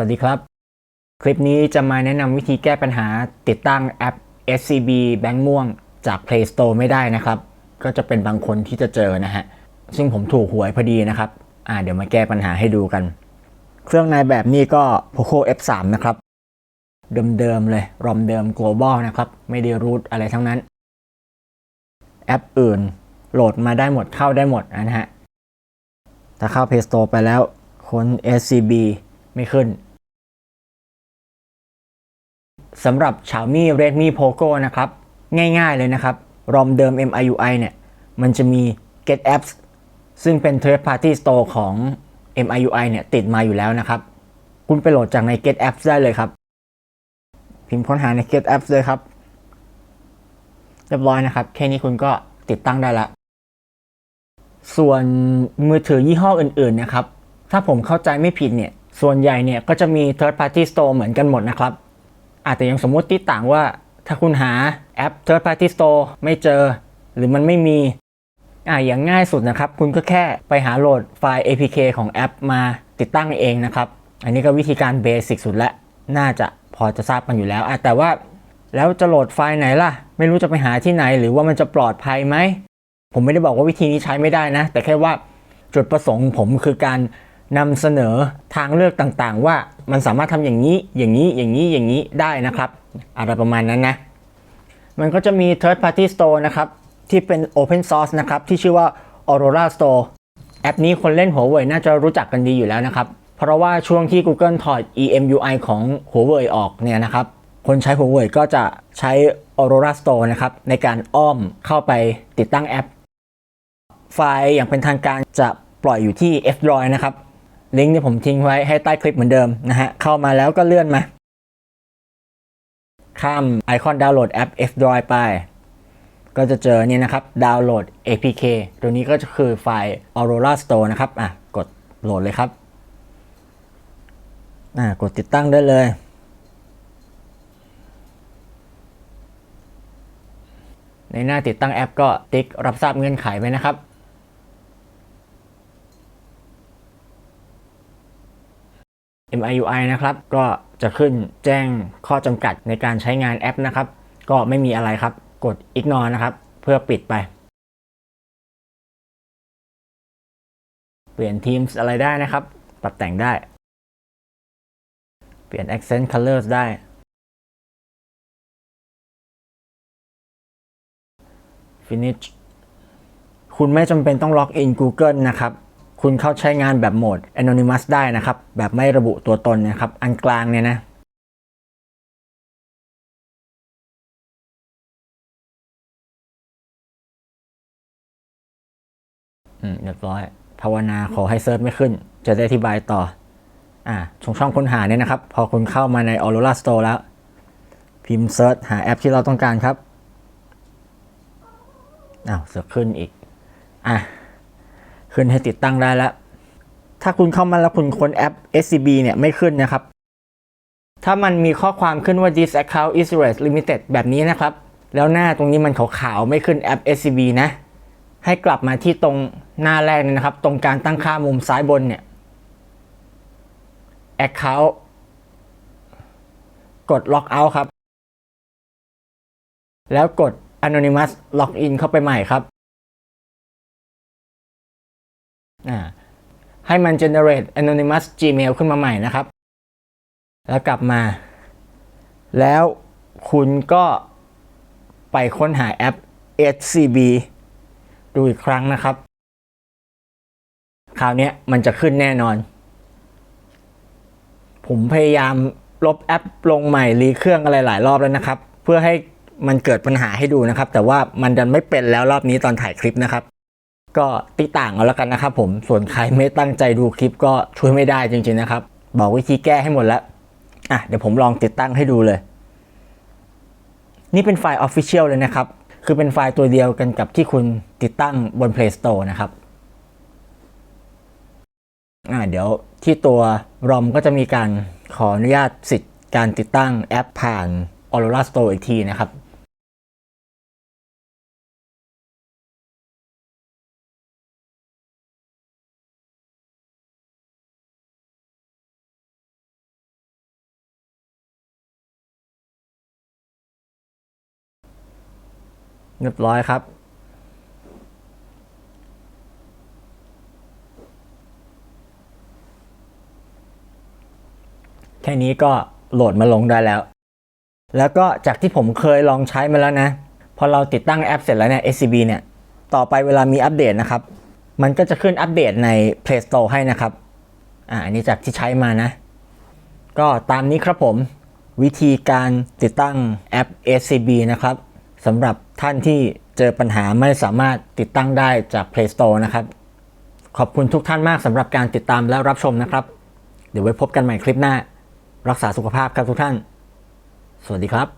วัสดีครับ คลิปนี้จะมาแนะนำวิธีแก้ปัญหาติดตั้งแอป SCB แบงค์ม่วงจาก Play Store ไม่ได้นะครับ ก็จะเป็นบางคนที่จะเจอนะฮะ ซึ่งผมถูกหวยพอดีนะครับ อ่าเดี๋ยวมาแก้ปัญหาให้ดูกัน เครื่องในแบบนี้ก็ Poco F3 นะครับ เดิมๆเลย รอมเดิม global นะครับ ไม่ได้รูทอะไรทั้งนั้น แอปอื่นโหลดมาได้หมดเข้าได้หมดนะฮะ ถ้าเข้า Play Store ไปแล้วค้น SCB ไม่ขึ้น สำหรับ Xiaomi Redmi Poco นะครับ ง่ายๆเลยนะครับ รอมเดิม MIUI เนี่ย มันจะมี Get Apps ซึ่งเป็น Third Party Store ของ MIUI เนี่ย ติดมาอยู่แล้วนะครับ คุณไปโหลดจากใน Get Apps ได้เลยครับ พิมพ์ค้นหาใน Get Apps เลยครับ เรียบร้อยนะครับ แค่นี้คุณก็ติดตั้งได้ละ ส่วนมือถือยี่ห้ออื่นๆนะครับ ถ้าผมเข้าใจไม่ผิดเนี่ย ส่วนใหญ่เนี่ยก็จะมี third party store เหมือนกันหมดนะครับ อาจจะยังสมมติที่ต่างว่า ถ้าคุณหาแอป third party store ไม่เจอ หรือมันไม่มีอ่าอย่างง่ายสุดนะครับ คุณก็แค่ไปหาโหลดไฟล์ APK ของแอปมาติดตั้งเองนะครับ อันนี้ก็วิธีการเบสิกสุดและ น่าจะพอจะทราบกันอยู่แล้วอะแต่ว่าแล้วจะโหลดไฟล์ไหนล่ะ ไม่รู้จะไปหาที่ไหน หรือว่ามันจะปลอดภัยไหม ผมไม่ได้บอกว่าวิธีนี้ใช้ไม่ได้นะ แต่แค่ว่าจุดประสงค์ผมคือการ นำเสนอทางเลือกต่างๆ ว่ามันสามารถทำอย่างนี้อย่างนี้อย่างนี้อย่างนี้ได้นะครับ อะไรประมาณนั้นนะ มันก็จะมี third party store นะครับ ที่เป็น open source นะครับ ที่ชื่อว่า Aurora Store แอปนี้คนเล่นหัวเว่ยน่าจะรู้จักกันดีอยู่แล้วนะครับ เพราะว่าช่วงที่ Google ถอด EMUI ของหัวเว่ยออกเนี่ยนะครับ คนใช้หัวเว่ยก็จะใช้ Aurora Store นะครับ ในการอ้อมเข้าไปติดตั้งแอป ไฟล์อย่างเป็นทางการจะปล่อยอยู่ที่ F-Droid นะครับ ลิงก์ที่ผมทิ้งไว้ให้ใต้คลิปเหมือนเดิมนะฮะ เข้ามาแล้วก็เลื่อนมา ข้ามไอคอนดาวน์โหลดแอป F-Droid ไป ก็จะเจอเนี่ยนะครับดาวน์โหลด APK ตัวนี้ก็จะคือไฟล์ Aurora Store นะครับ อะ กดโหลดเลยครับ อะ กดติดตั้งได้เลย ในหน้าติดตั้งแอปก็ติ๊กรับทราบเงื่อนไขไว้นะครับ MIUI นะครับ ก็จะขึ้นแจ้งข้อจำกัดในการใช้งานแอปนะครับ ก็ไม่มีอะไรครับ กด ignore นะครับ เพื่อปิดไป เปลี่ยน Teams อะไรได้นะครับ ปรับแต่งได้ เปลี่ยน accent colors ได้ finish คุณไม่จำเป็นต้องล็อกอิน Google นะครับ คุณเข้าใช้งานแบบโหมด anonymous ได้นะครับ แบบไม่ระบุตัวตนนะครับ อันกลางเนี่ยนะอืมเรียบร้อย ภาวนาขอให้เซิร์ชไม่ขึ้น จะได้อธิบายต่อ อ่าช่องช่องค้นหาเนี่ยนะครับ พอคุณเข้ามาใน Aurora Store แล้ว พิมพ์เซิร์ชหาแอปที่เราต้องการครับอ้าวเสือกขึ้นอีก อะ ขึ้นให้ติดตั้งได้แล้ว ถ้าคุณเข้ามาแล้วคุณค้นแอป SCB เนี่ยไม่ขึ้นนะครับ ถ้ามันมีข้อความขึ้นว่า this account is raised limited แบบนี้นะครับ แล้วหน้าตรงนี้มันขาวๆไม่ขึ้นแอป SCB นะ ให้กลับมาที่ตรงหน้าแรกเนี่ยนะครับ ตรงการตั้งค่ามุมซ้ายบนเนี่ย account กด log out ครับ แล้วกด anonymous login เข้าไปใหม่ครับ ให้มัน generate anonymous gmail ขึ้นมาใหม่นะครับ แล้วกลับมา แล้วคุณก็ไปค้นหาแอป SCB ดูอีกครั้งนะครับ คราวนี้มันจะขึ้นแน่นอน ผมพยายามลบแอปลงใหม่รีเครื่องอะไรหลายรอบแล้วนะครับ เพื่อให้มันเกิดปัญหาให้ดูนะครับ แต่ว่ามันดันไม่เป็นแล้วรอบนี้ตอนถ่ายคลิปนะครับ ก็ติต่างเอาแล้วกันนะครับผมส่วนใครไม่ตั้งใจดูคลิปก็ช่วยไม่ได้จริงๆนะครับ บอกวิธีแก้ให้หมดแล้วอะเดี๋ยวผมลองติดตั้งให้ดูเลย นี่เป็นไฟล์ Official เลยนะครับ คือเป็นไฟล์ตัวเดียวกันกับที่คุณติดตั้งบน Play Store นะครับอ่าเดี๋ยวที่ตัว ROM ก็จะมีการขออนุญาตสิทธิ์การติดตั้งแอปผ่าน Aurora Store อีกทีนะครับ เรียบร้อยครับ แค่นี้ก็โหลดมาลงได้แล้ว แล้วก็จากที่ผมเคยลองใช้มาแล้วนะ พอเราติดตั้งแอปเสร็จแล้วเนี่ย SCB เนี่ย ต่อไปเวลามีอัปเดตนะครับ มันก็จะขึ้นอัปเดตใน Play Store ให้นะครับ อ่าอันนี้จากที่ใช้มานะ ก็ตามนี้ครับผม วิธีการติดตั้งแอป SCB นะครับ สำหรับท่านที่เจอปัญหาไม่สามารถติดตั้งได้จาก Play Store นะครับ ขอบคุณทุกท่านมากสำหรับการติดตามและรับชมนะครับ เดี๋ยวไว้พบกันใหม่คลิปหน้า รักษาสุขภาพครับทุกท่าน สวัสดีครับ